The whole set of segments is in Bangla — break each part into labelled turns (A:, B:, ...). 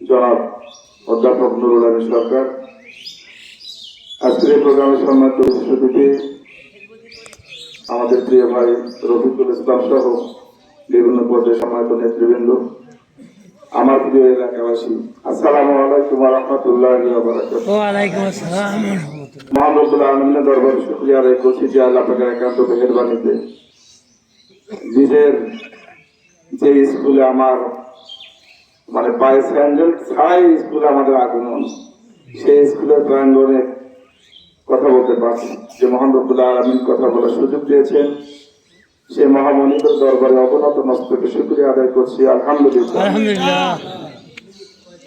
A: জনাব অধ্যাপক নুরুল আলী সরকার। আজকের এই প্রোগ্রামে সম্মানিত উপস্থিতি আমাদের প্রিয় ভাই রফিকুল ইসলাম সহ বিভিন্ন পর্যায়ে সম্মানিত নেতৃবৃন্দ আমার প্রিয় এলাকাবাসী আসসালামু আলাইকুম রহমতুল্লাহ মোহাম্মদুল আলমিনের দরবারে শুক্রিয়া আদায় করছি যে আল্লাহ পাকের একান্ত মেহরবানিতে। নিজের যে স্কুলে আমার মানে পায়ে স্যান্ডেল ছাড়াই স্কুলে আমাদের আগমন। সেই স্কুলের প্রাঙ্গণে কথা বলতে পারছি। যে মহান রব্বুল আলমিন কথা বলার সুযোগ দিয়েছেন। সে মহামণিদের দরবারে অবনত মস্তকে শুক্রিয়া আদায় করছি। আলহামদুলিল্লাহ।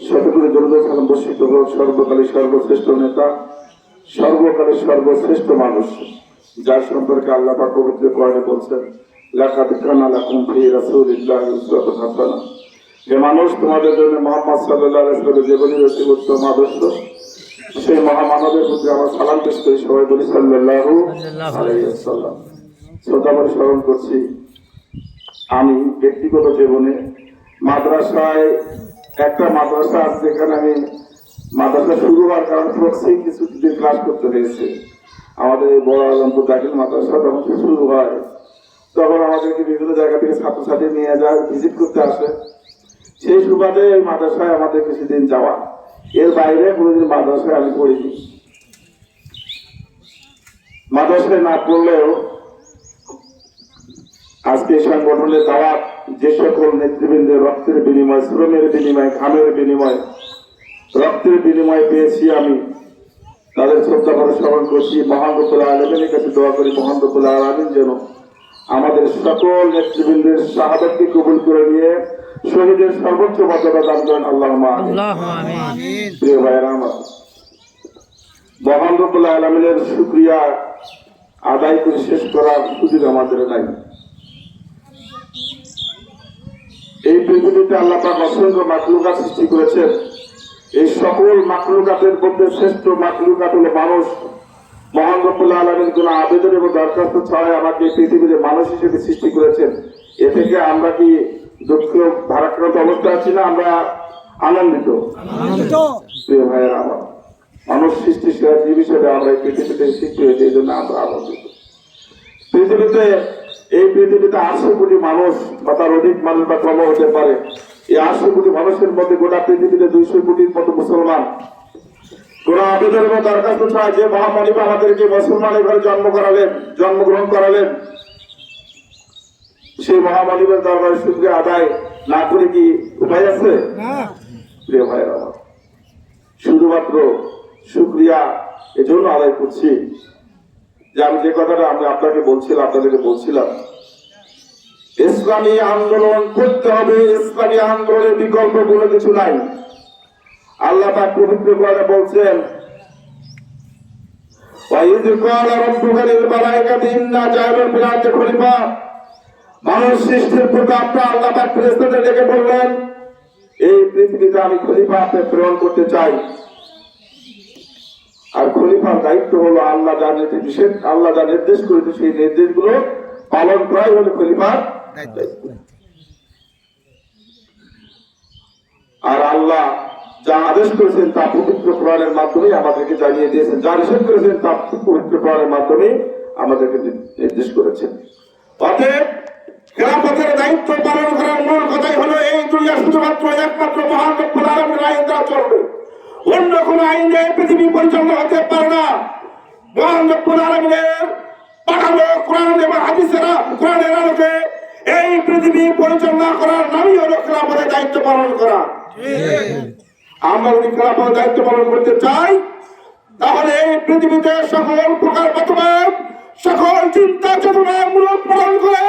A: শতগুলি সালাম বর্ষিত হোক। সর্বকালের সর্বশ্রেষ্ঠ নেতা সর্বকালের সর্বশ্রেষ্ঠ মানুষ যার সম্পর্কে আল্লাহ পাক পবিত্র কোরআনে বলছেন লাকাদ কানা লাকুম ফি রাসূলিল্লাহি উসওয়াতুন হাসানা যে মানুষ তোমাদের জন্য মোহাম্মদ সাল্লাল্লাহু আলাইহি ওয়াসাল্লামের জীবনী রয়েছে উত্তম আদর্শ সেই মহামানবের প্রতি আমার সালাম পেশ করি সবাই বলি সাল্লাল্লাহু আলাইহি ওয়াসাল্লাম। শ্রদ্ধাভরে স্মরণ করছি, আমি ব্যক্তিগত জীবনে মাদ্রাসায়, একটা মাদ্রাসা আছে যেখানে আমি মাদ্রাসা শুরু হওয়ার কারণ প্রক্সি কিছু ক্লাস করতে হয়েছে। আমাদের এই বড় আলমপুর দাখিল মাদ্রাসা যখন শুরু হয়, তখন আমাদেরকে বিভিন্ন জায়গা থেকে ছাত্রছাত্রী নিয়ে যায় ভিজিট করতে আসে। সেই সুবাদে মাদ্রাসায় আমাদের কিছুদিন যাওয়া। এর বাইরে কোনোদিন মাদ্রাসায় আমি পড়িনি। মাদ্রাসায় না পড়লেও আজকে সংগঠনের দাওয়াত যে সকল নেতৃবৃন্দের রক্তের বিনিময়, শ্রমের বিনিময়, ঘামের বিনিময়, রক্তের বিনিময় পেয়েছি আমি। তাদের শ্রদ্ধা করে স্মরণ করছি। মহান রব্বুল আলমিনের কাছে দোয়া করি মহান আলমিন যেন আমাদের সকল নেতৃবৃন্দের শাহাদতকে কবুল করে নিয়ে শহীদের সর্বোচ্চ মর্যাদা দান করেন আল্লাহ
B: আল্লাহ আমিন।
A: প্রিয় ভাইয়েরা আমার মহান আলমিনের শুক্রিয়া আদায় করে শেষ করার সুযোগ আমাদের নাই। এই পৃথিবীতে আল্লাহ পাক অসংখ্য মাকলুকাত সৃষ্টি করেছেন। এই সকল মাকলুকাতের মধ্যে শ্রেষ্ঠ মাকলুকাত হলো মানুষ। মহান রব্বুল আলমীর কোন আবেদন এবং দরখাস্ত ছাড়াই আমাকে পৃথিবীতে মানুষ হিসেবে সৃষ্টি করেছেন। এ থেকে আমরা কি দুঃখ ভারাক্রান্ত অবস্থা আছি না আমরা আনন্দিত? প্রিয় ভাইয়ের আমার মানুষ সৃষ্টি সেরা জীব হিসেবে আমরা এই পৃথিবীতে সৃষ্টি হয়েছে এই জন্য আমরা আনন্দিত। পৃথিবীতে এই পৃথিবীতে আটশো কোটি মানুষ বা তার অধিক মানুষ বা কম হতে পারে। এই আটশো কোটি মানুষের মধ্যে গোটা পৃথিবীতে দুইশো কোটির মতো মুসলমান। কোন আবেদন এবং দরখাস্ত ছাড়া যে মহামানী আমাদেরকে মুসলমানের ঘরে জন্ম করালেন জন্মগ্রহণ করালেন। সেই মহামানিবের দরবারে শুধু আদায় না করে কি উপায় আছে? প্রিয় ভাইরা শুধুমাত্র সুক্রিয়া এজন্য আদায় করছি যে আমি যে কথাটা আমি আপনাকে বলছিলাম আপনাদেরকে বলছিলাম। ইসলামী আন্দোলন করতে হবে ইসলামী আন্দোলনের বিকল্প কোনো কিছু নাই। আল্লাহ তার পবিত্র কোরআনে বলছেন ওয়া ইয ক্বালা রাব্বুকা লিল মালাইকাতি ইন্না জা'আলু ফিল আরদি খলিফা। মানুষ সৃষ্টির প্রতি আপনার আল্লাহ পাক ফেরেশতাদের ডেকে বললেন, এই পৃথিবীতে আমি খলিফা আপনি প্রেরণ করতে চাই। আর খলিফার দায়িত্ব হলো আল্লাহ যা নির্দেশ আল্লাহ যা নির্দেশ করেছে, সেই নির্দেশগুলো পালন করাই হলো খলিফার আর আল্লাহ যা আদেশ করেছেন তা পবিত্র কোরআনের মাধ্যমে আমাদেরকে জানিয়ে দিয়েছেন। যা নিষেধ করেছেন তা পবিত্র কোরআনের মাধ্যমে আমাদেরকে নির্দেশ করেছেন। অতএব খেলাফতের দায়িত্ব পালন করার মূল কথাই হলো এই দুনিয়া শুধুমাত্র একমাত্র মহান আলমের আইন দ্বারা চলবে। অন্য কোন আইন দিয়ে পৃথিবী পরিচালনা হতে পারে না। মহান আলমের পাঠানো কোরআন এবং হাদিসেরা কোরআনের আলোকে এই পৃথিবী পরিচালনা করার নামই হলো খেলাফতের দায়িত্ব পালন করা। আমরা যদি খেলাফতের দায়িত্ব পালন করতে চাই, তাহলে এই পৃথিবীতে সকল প্রকার মতবাদ সকল চিন্তা চেতনা মূলক পালন করে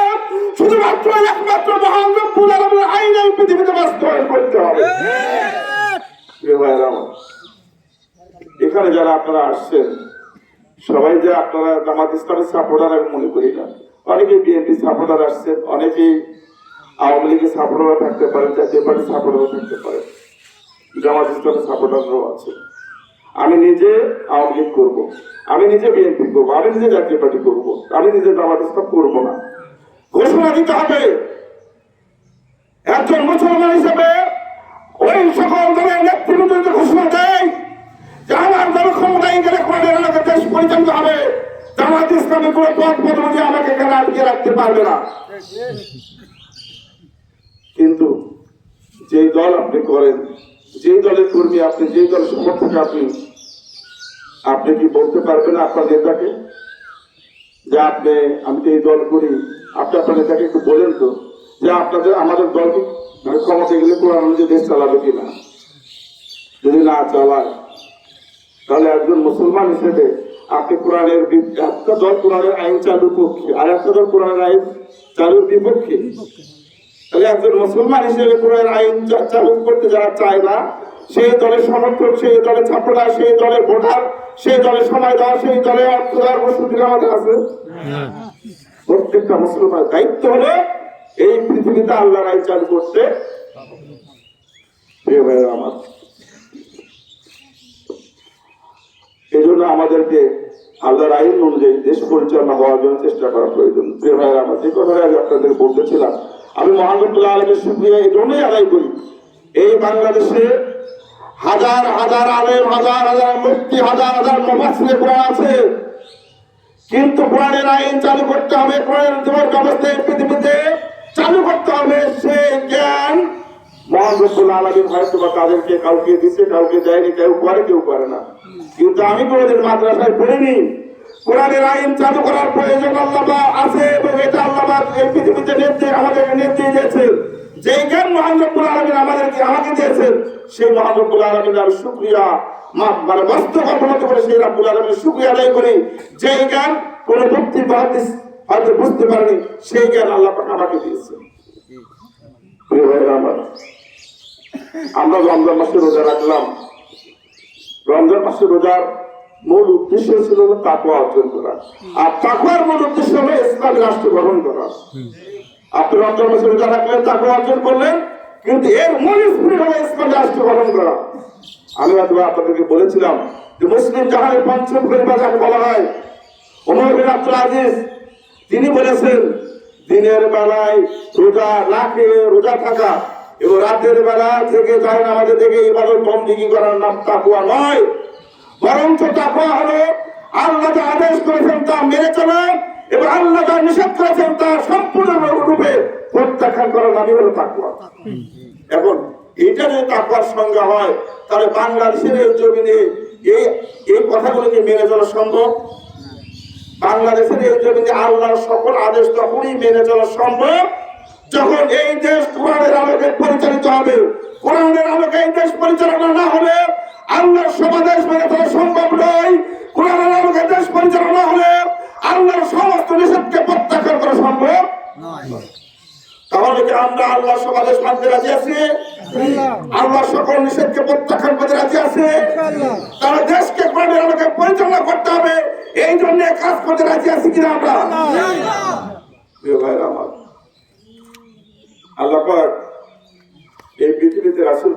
A: শুধুমাত্র একমাত্র মহান রব্বুল আলমের আইন এই পৃথিবীতে বাস্তবায়ন করতে হবে। এখানে যারা আপনারা আসছেন, সবাই যে আপনারা জামাত ইসলামের সাপোর্টার আমি মনে করি না। অনেকেই বিএনপি সাপোর্টার আসছেন, অনেকেই আওয়ামী লীগের সাপোর্টারও থাকতে পারেন, জাতীয় পার্টির সাপোর্টারও থাকতে পারেন। জামাত ইসলামের সাপোর্টারও আছে আমি নিজে আওয়ামী লীগ করব, আমি নিজে বিএনপি করব, আমি নিজে জাতীয় পার্টি করব, আমি নিজে জামাত ইসলাম করব না। ঘোষণা দিতে হবে। একজন মুসলমান হিসেবে ওই সকল দলের নেতৃবৃন্দ ঘোষণা দেয় যে আমার দল ক্ষমতায় গেলে কোরআনের এলাকা দেশ পরিচালিত হবে, জামাত ইসলামের কোনো পথ পদ্ধতি আমাকে এখানে আটকে রাখতে পারবে না। কিন্তু যে দল আপনি করেন যে দলের কর্মী আপনি যে দলের সমর্থক আপনি আপনি কি বলতে পারবেন আপনার নেতাকে? যে আপনি, আমি তো এই দল করি আপনি আপনার নেতাকে একটু বলেন তো, যে আপনাদের আমাদের দল কি? মানে ক্ষমতা গেলে কোরআন অনুযায়ী দেশ চালাবে কিনা যদি না চালায়, তাহলে একজন মুসলমান হিসেবে আপনি কোরআনের একটা দল কোরআনের আইন চালুর পক্ষে, আর একটা দল কোরআনের আইন চালুর বিপক্ষে। তাহলে একজন মুসলমান হিসেবে কোরআনের আইন চালু করতে যারা চায় না, সেই দলের সমর্থক, সেই দলের ছাত্ররা, সেই দলের ভোটার, সেই দলের সময় দেওয়া, সেই দলের অর্থ দেওয়ার প্রস্তুতি আমাদের আছে? প্রত্যেকটা মুসলমানের দায়িত্ব হলো এই পৃথিবীতে আল্লাহর আইন চালু করতে। আমার এই জন্য আমাদেরকে আল্লাহর আইন অনুযায়ী দেশ পরিচালনা হওয়ার জন্য চেষ্টা করা প্রয়োজন। প্রিয় ভাইয়েরা আমার, যে কথা আগে আপনাদের বলতেছিলাম, আমি মহানবুল্লাহ আলমের সুক্রিয়া এই জন্যই আদায় করি। এই বাংলাদেশে হাজার হাজার আলেম, হাজার হাজার মুক্তি হাজার হাজার মফাসিলে আছে। কিন্তু কোরআনের আইন চালু করতে হবে কোরআনের জীবন ব্যবস্থা পৃথিবীতে চালু করতে হবে। সে জ্ঞান বা তাদেরকে কাউকে কাউকে দেয়নি, কেউ করে কেউ করে না। কিন্তু আমি মাদ্রাসায় আইন চালু করার প্রয়োজন আল্লাহ আছে আল্লাহ পৃথিবীতে দিয়েছে। যে জ্ঞান আমাদেরকে আমাকে দিয়েছেন সেই মহান রব্বুল আলমিন শুক্রিয়া। মানে বাস্তব অবনত করে সেই রাব্বুল আলমিন শুক্রিয়া আদায় করি। যে জ্ঞান কোন মুক্তি বা হাদিস হয়তো বুঝতে পারেনি, সেই জ্ঞান আল্লাহ আমাকে দিয়েছে আমার রমজান মাসে রোজা রাখলাম। রমজান মাসে রোজার মূল উদ্দেশ্য ছিল তাকুয়া অর্জন করা। আর তাকুয়ার মূল উদ্দেশ্য হলো ইসলামী রাষ্ট্র গ্রহণ করা। আপনি রমজান মাসে রোজা রাখলেন তাকুয়া অর্জন করলেন কিন্তু এর মূল স্পিরিট হলো ইসলামী রাষ্ট্র গ্রহণ করা। আমি হয়তো আপনাদেরকে বলেছিলাম যে মুসলিম জাহানের পঞ্চম খলিফা যাকে বলা হয়। ওমর বিন আব্দুল আজিজ, তিনি বলেছেন, দিনের বেলায় রোজা না খেয়ে রোজা থাকা এবং রাতের বেলা থেকে যায় না আমাদের থেকে ইবাদত বন্দিগি করার নাম তাকুয়া নয়। বরঞ্চ তাকুয়া হলো আল্লাহ আদেশ করেছেন তা মেনে চলা এবং আল্লাহ নিষেধ করেছেন তা সম্পূর্ণ রূপে প্রত্যাখ্যান করার নামই হলো তাকুয়া এখন এটা যদি তাকুয়ার সংজ্ঞা হয়, তাহলে বাংলাদেশের জমিনে এই এই কথাগুলোকে মেনে চলা সম্ভব? বাংলাদেশের এই জমিনে আল্লাহর সকল আদেশ তখনই মেনে চলা সম্ভব যখন এই দেশ কোরআনের আলোকে পরিচালিত হবে। কোরআনের আলোকে এই দেশ পরিচালনা না হলে আল্লাহর সমাদেশ মেনে চলা সমাদেশ মানতে রাজি আছে? আল্লাহ সকল নিষেধকে প্রত্যাখ্যান করতে রাজি আছে? তারা দেশকে প্রাণের আলোকে পরিচালনা করতে হবে এই জন্য কাজ করতে রাজি আছি কিনা আমরা? আল্লাহ এই পৃথিবীতে রাসূল